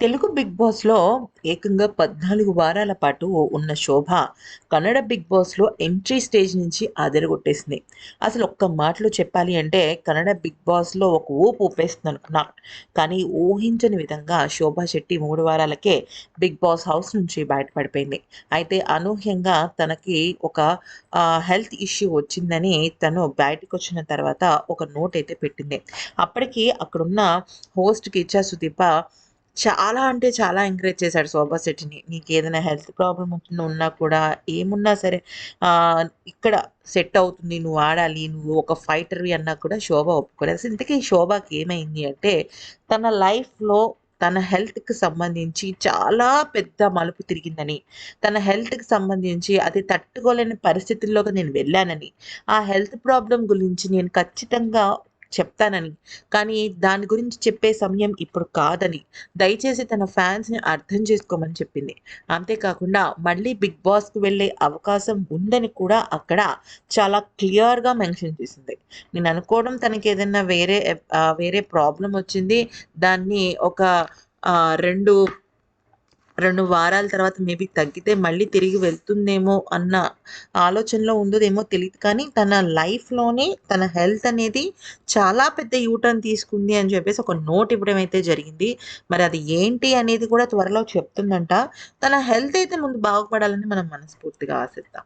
Telugu big బాస్‌లో ఏకంగా 14 వారాల పాటు ఉన్న శోభ, కన్నడ బిగ్ బాస్‌లో ఎంట్రీ స్టేజ్ నుంచి అదరగొట్టేసింది. అసలు ఒక్క మాటలో చెప్పాలి అంటే కన్నడ బిగ్ బాస్‌లో ఒక ఊపు ఊపేస్తుందనుకున్నా. కానీ ఊహించని విధంగా శోభ శెట్టి మూడు వారాలకే బిగ్ బాస్ హౌస్ నుంచి బయటపడిపోయింది. అయితే అనూహ్యంగా తనకి ఒక హెల్త్ ఇష్యూ వచ్చిందని తను బయటకొచ్చిన తర్వాత ఒక నోట్ అయితే పెట్టింది. అప్పటికి అక్కడున్న హోస్ట్ కిచ్చా సుదీప చాలా అంటే చాలా ఎంకరేజ్ చేశాడు శోభా శెట్టిని. ఏదైనా హెల్త్ ప్రాబ్లం ఉన్నా కూడా ఏమున్నా సరే ఇక్కడ సెట్ అవుతుంది. నువ్వు ఆడాలి. నువ్వు ఒక ఫైటర్‌వి" అన్నా కూడా శోభ ఒప్పుకోలేదు. అసలు ఇంతకీ శోభకి ఏమైంది అంటే తన లైఫ్‌లో తన హెల్త్‌కి సంబంధించి చాలా పెద్ద మలుపు తిరిగిందని, తన హెల్త్‌కి సంబంధించి అది తట్టుకోలేని పరిస్థితుల్లోకి నేను వెళ్ళానని, ఆ హెల్త్ ప్రాబ్లం గురించి నేను ఖచ్చితంగా చెప్తానని, కానీ దాని గురించి చెప్పే సమయం ఇప్పుడు కాదని, దయచేసి తన ఫ్యాన్స్‌ని అర్థం చేసుకోమని చెప్పింది. అంతేకాకుండా మళ్ళీ బిగ్ బాస్‌కి వెళ్ళే అవకాశం ఉందని కూడా అక్కడ చాలా క్లియర్‌గా మెన్షన్ చేసింది. నేను అనుకోవడం తనకి ఏదైనా వేరే వేరే ప్రాబ్లమ్ వచ్చింది. దాన్ని ఒక రెండు 2 2 వారాల తర్వాత మేబీ తగ్గితే మళ్ళీ తిరిగి వెళ్తుందేమో అన్న ఆలోచనలో ఉందోదేమో తెలియదు కానీ తన లైఫ్‌లోనే తన హెల్త్ అనేది చాలా పెద్ద యూ టర్న్ తీసుకుంది అని చెప్పేసి ఒక నోట్ ఇవ్వడం అయితే జరిగింది. మరి అది ఏంటి అనేది కూడా త్వరలో చెప్తుందంట. తన హెల్త్ అయితే ముందు బాగుపడాలని మనం మనస్ఫూర్తిగా ఆశిద్దాం.